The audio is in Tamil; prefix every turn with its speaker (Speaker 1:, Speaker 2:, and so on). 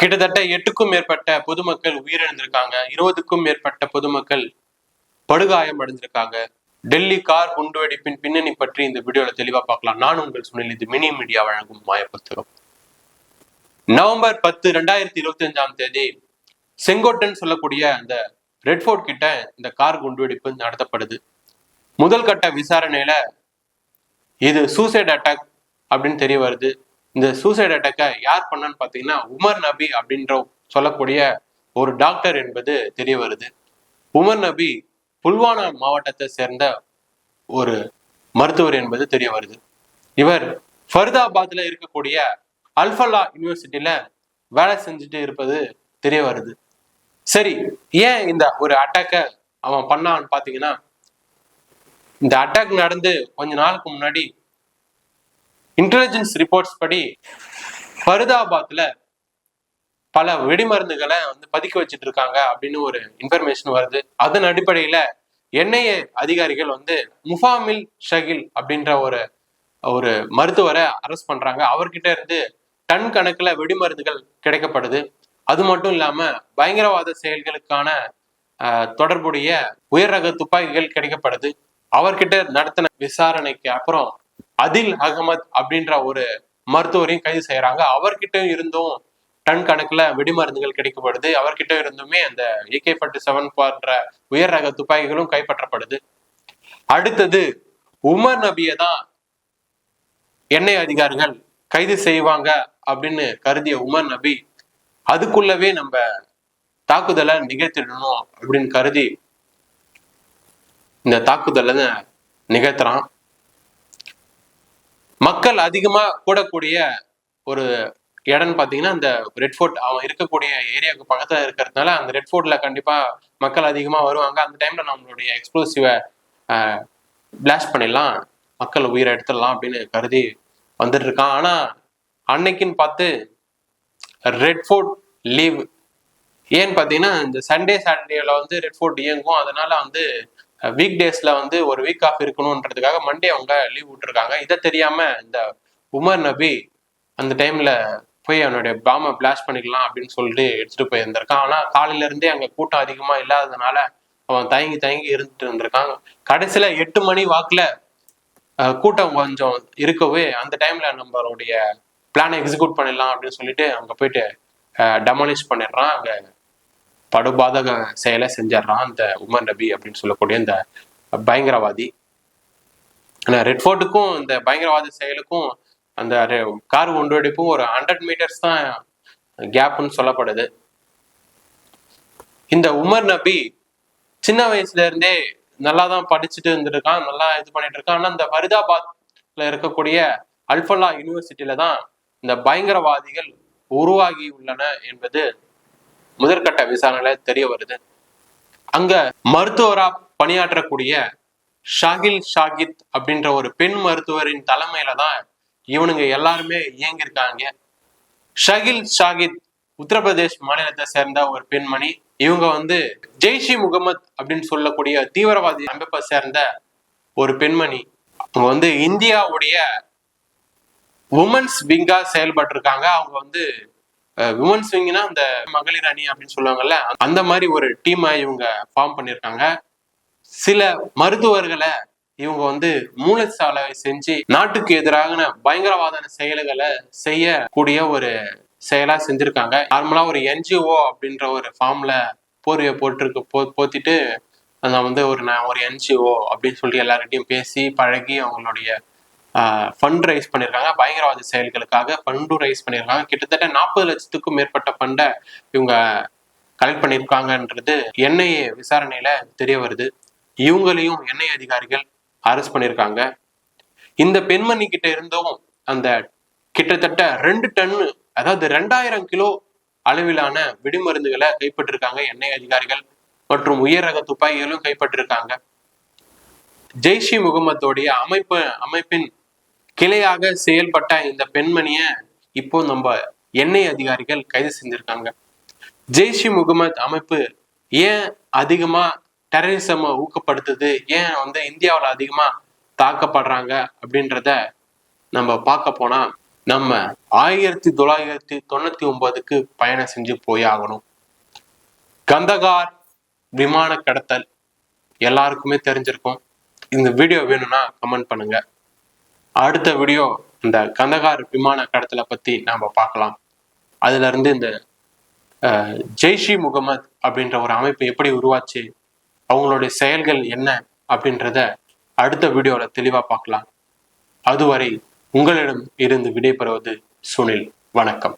Speaker 1: கிட்டத்தட்ட எட்டுக்கும் மேற்பட்ட பொதுமக்கள் உயிரிழந்திருக்காங்க. இருபதுக்கும் மேற்பட்ட பொதுமக்கள் படுகாயம் அடைஞ்சிருக்காங்க. டெல்லி கார் குண்டுவெடிப்பின் பின்னணி பற்றி இந்த வீடியோல தெளிவா பார்க்கலாம். நான் உங்கள் சுனில். இது மினி மீடியா வழங்கும் மாய புத்தகம் நவம்பர் பத்து ரெண்டாயிரத்தி இருபத்தி அஞ்சாம் தேதி செங்கோட்டன் சொல்லக்கூடிய அந்த ரெட் ஃபோர்ட் கிட்ட இந்த கார் குண்டுவெடிப்பு நடத்தப்படுது. முதல் கட்ட விசாரணையில இது சூசைட் அட்டாக் அப்படின்னு தெரிய வருது. இந்த சூசைட் அட்டாக்கை யார் பண்ணான்னு பார்த்தீங்கன்னா உமர் நபி அப்படின்ற சொல்லக்கூடிய ஒரு டாக்டர் என்பது தெரிய வருது. உமர் நபி புல்வானா மாவட்டத்தை சேர்ந்த ஒரு மருத்துவர் என்பது தெரிய வருது. இவர் ஃபரிதாபாத்ல இருக்கக்கூடிய அல்ஃபல்லா யூனிவர்சிட்டியில வேலை செஞ்சுட்டு இருப்பது தெரிய வருது. சரி ஏன் இந்த ஒரு அட்டாக்கை அவன் பண்ணான்னு பார்த்தீங்கன்னா இந்த அட்டாக் நடந்து கொஞ்ச நாளுக்கு முன்னாடி இன்டெலிஜென்ஸ் ரிப்போர்ட்ஸ் படி ஃபரிதாபாத்ல பல வெடிமருந்துகளை வந்து பதுக்கி வச்சுட்டு இருக்காங்க அப்படின்னு ஒரு இன்ஃபர்மேஷன் வருது. அதன் அடிப்படையில என்ஐஏ அதிகாரிகள் வந்து முஃபாமில் ஷகில் அப்படின்ற ஒரு ஒரு மருத்துவரை அரெஸ்ட் பண்றாங்க. அவர்கிட்ட இருந்து டன் கணக்கில் வெடிமருந்துகள் கிடைக்கப்படுது. அது மட்டும் இல்லாம பயங்கரவாத செயல்களுக்கான தொடர்புடைய உயர் ரக துப்பாக்கிகள் கிடைக்கப்படுது. அவர்கிட்ட நடத்தின விசாரணைக்கு அப்புறம் அதில் அகமத் அப்படின்ற ஒரு மருத்துவரையும் கைது செய்யறாங்க. அவர்கிட்ட இருந்தும் டன் கணக்குல வெடிமருந்துகள் கிடைக்கப்படுது. அவர்கிட்ட இருந்துமே அந்த ஏகே ஃபார்ட்டி செவன் போன்ற உயர் ரக துப்பாக்கிகளும் கைப்பற்றப்படுது. அடுத்தது உமர் நபியை தான் எண்ணெய் அதிகாரிகள் கைது செய்வாங்க அப்படின்னு கருதிய உமர் நபி அதுக்குள்ளவே நம்ம தாக்குதலை நிகழ்த்திடணும் அப்படின்னு கருதி இந்த தாக்குதலை நிகழ்த்துறான். மக்கள் அதிகமா கூடக்கூடிய ஒரு இடம்னு பார்த்தீங்கன்னா அந்த ரெட் ஃபோர்ட் அவன் இருக்கக்கூடிய ஏரியாவுக்கு பக்கத்துல இருக்கிறதுனால அந்த ரெட் ஃபோர்ட்ல கண்டிப்பா மக்கள் அதிகமா வருவாங்க. அந்த டைம்ல நம்மளுடைய எக்ஸ்ப்ளோசிவை பிளாஸ்ட் பண்ணிடலாம். மக்கள் உயிரை எடுத்துடலாம் அப்படின்னு கருதி வந்துட்டு இருக்கான் ஆனா அன்னைக்குன்னு பார்த்து ரெட் ஃபோர்ட் லீவ் ஏன்னு பார்த்தீங்கன்னா இந்த சண்டே சாட்டர்டேல வந்து ரெட் ஃபோர்ட் இயங்கும். அதனால வந்து வீக் டேஸ்ல வந்து ஒரு வீக் ஆஃப் இருக்கணுன்றதுக்காக மண்டே அவங்க லீவ் விட்டுருக்காங்க. இதை தெரியாம இந்த உமர் நபி அந்த டைம்ல போய் அவனுடைய பாமை பிளாஸ்ட் பண்ணிக்கலாம் அப்படின்னு சொல்லிட்டு எடுத்துட்டு போயிருந்திருக்கான். ஆனா காலையில இருந்தே அங்க கூட்டம் அதிகமா இல்லாததுனால அவன் தயங்கி தயங்கி இருந்துட்டு இருந்திருக்கான் கடைசியில எட்டு மணி வாக்குல கூட்டம் கொஞ்சம் இருக்கவே அந்த டைம்ல நம்மளுடைய பிளானை எக்ஸிக்யூட் பண்ணிடலாம் அப்படின்னு சொல்லிட்டு அங்க போயிட்டு டெமாலிஷ் பண்ணிடுறான். அங்க படுபாதக செயலை செஞ்சிடறான் அந்த உமர் நபி அப்படின்னு சொல்லக்கூடிய இந்த பயங்கரவாதி. ஆனால் ரெட்ஃபோர்ட்டுக்கும் இந்த பயங்கரவாத செயலுக்கும் அந்த கார் ஒன்றுவெடிப்பும் ஒரு ஹண்ட்ரட் மீட்டர்ஸ் தான் கேப்னு சொல்லப்படுது. இந்த உமர் நபி சின்ன வயசுல இருந்தே நல்லா தான் படிச்சுட்டு இருந்திருக்கான் நல்லா இது பண்ணிட்டு இருக்கான். ஆனால் இந்த ஃபரிதாபாத்ல இருக்கக்கூடிய அல்ஃபல்லா யூனிவர்சிட்டியில தான் இந்த பயங்கரவாதிகள் உருவாகி உள்ளன என்பது முதற்கட்ட விசாரணையில தெரிய வருது. அங்க மருத்துவரா பணியாற்றக்கூடிய ஷாகில் ஷாகித் அப்படின்ற ஒரு பெண் மருத்துவரின் தலைமையில தான் இவனுங்க எல்லாருமே இயங்கியிருக்காங்க. ஷகில் ஷாகித் உத்தரப்பிரதேஷ் மாநிலத்தை சேர்ந்த ஒரு பெண்மணி. இவங்க வந்து ஜெய்ஷி முகமது அப்படின்னு சொல்லக்கூடிய தீவிரவாதி அமைப்பை சேர்ந்த ஒரு பெண்மணி. அவங்க வந்து இந்தியாவுடைய உமன்ஸ் விங்கா செயல்பட்டிருக்காங்க. அவங்க வந்து விமன்ஸ் விங்னா அந்த மகளிர் அணி அப்படின்னு சொல்லுவாங்கல்ல அந்த மாதிரி ஒரு டீமை இவங்க ஃபார்ம் பண்ணியிருக்காங்க சில மருத்துவர்களை இவங்க வந்து மூளைச்சாலை செஞ்சு நாட்டுக்கு எதிரான பயங்கரவாத செயல்களை செய்யக்கூடிய ஒரு செயலா செஞ்சிருக்காங்க. நார்மலா ஒரு என்ஜிஓ அப்படின்ற ஒரு ஃபார்ம்ல போர்வையை போட்டிருக்கு போ போத்திட்டு நான் வந்து ஒரு நான் ஒரு என்ஜிஓ அப்படின்னு சொல்லி எல்லார்கிட்டையும் பேசி பழகி அவங்களுடைய ஃபண்ட் ரைஸ் பண்ணியிருக்காங்க பயங்கரவாத செயல்களுக்காக ஃபண்டும் ரைஸ் பண்ணியிருக்காங்க கிட்டத்தட்ட நாற்பது லட்சத்துக்கும் மேற்பட்ட ஃபண்டை இவங்க கலெக்ட் பண்ணியிருக்காங்கன்றது என்ஐஏ விசாரணையில தெரிய வருது. இவங்களையும் எண்ணெய் அதிகாரிகள் அரெஸ்ட் பண்ணியிருக்காங்க இந்த பெண்மணி கிட்ட இருந்தும் அந்த கிட்டத்தட்ட ரெண்டு டன்னு அதாவது ரெண்டாயிரம் கிலோ அளவிலான வெடிமருந்துகளை கைப்பற்றிருக்காங்க எண்ணெய் அதிகாரிகள் மற்றும் உயர் ரக துப்பாக்கிகளும் கைப்பற்றிருக்காங்க. ஜெய்ஷி முகமதோடைய அமைப்பு அமைப்பின் கிளையாக செயல்பட்ட இந்த பெண்மணிய இப்போ நம்ம எண்ணெய் அதிகாரிகள் கைது செஞ்சிருக்காங்க. ஜெய்ஷி முகமது அமைப்பு ஏன் அதிகமா டெரரிசம் ஊக்கப்படுத்துது? ஏன் வந்து இந்தியாவில் அதிகமா தாக்கப்படுறாங்க அப்படின்றத நம்ம பார்க்க போனா நம்ம ஆயிரத்தி தொள்ளாயிரத்தி தொண்ணூத்தி ஒன்பதுக்கு பயணம் செஞ்சு போய் ஆகணும். கந்தகார் விமான கடத்தல் எல்லாருக்குமே தெரிஞ்சிருக்கும். இந்த வீடியோ வேணும்னா கமெண்ட் பண்ணுங்க. அடுத்த வீடியோ இந்த கந்தகார் விமான கடத்தலை பத்தி நாம பார்க்கலாம். அதுல இருந்து இந்த ஜெய்ஷி முகமது அப்படின்ற ஒரு அமைப்பு எப்படி உருவாச்சு அவங்களுடைய செயல்கள் என்ன அப்படின்றத அடுத்த வீடியோல தெளிவா பார்க்கலாம். அதுவரை உங்களிடம் இருந்து விடைபெறுவது சுனில். வணக்கம்.